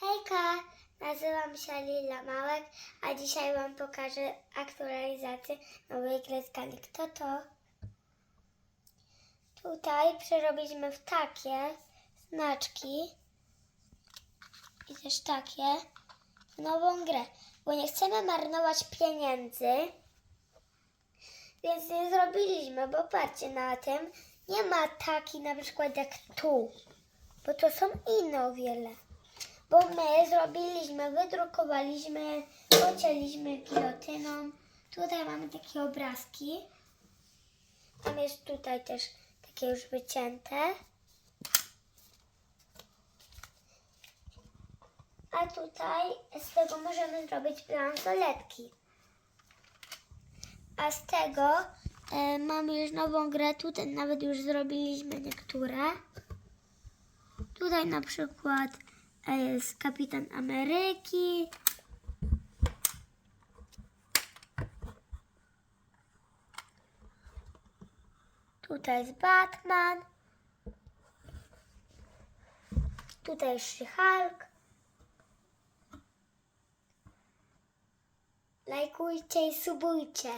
Hejka, nazywam się Lila Małek, a dzisiaj Wam pokażę aktualizację nowej gry Skali. Kto to? Tutaj przerobiliśmy w takie znaczki i też takie w nową grę, bo nie chcemy marnować pieniędzy, więc nie zrobiliśmy, bo patrzcie na tym, nie ma taki na przykład jak tu, bo to są inne o wiele. Bo my zrobiliśmy, wydrukowaliśmy, pocięliśmy gilotyną. Tutaj mamy takie obrazki. Tam jest tutaj też takie już wycięte. A tutaj z tego możemy zrobić bransoletki. A z tego e, mamy już nową grę. Tutaj nawet już zrobiliśmy niektóre. Tutaj na przykład jest Kapitan Ameryki. Tutaj jest Batman. Tutaj jest Hulk. Lajkujcie i subujcie.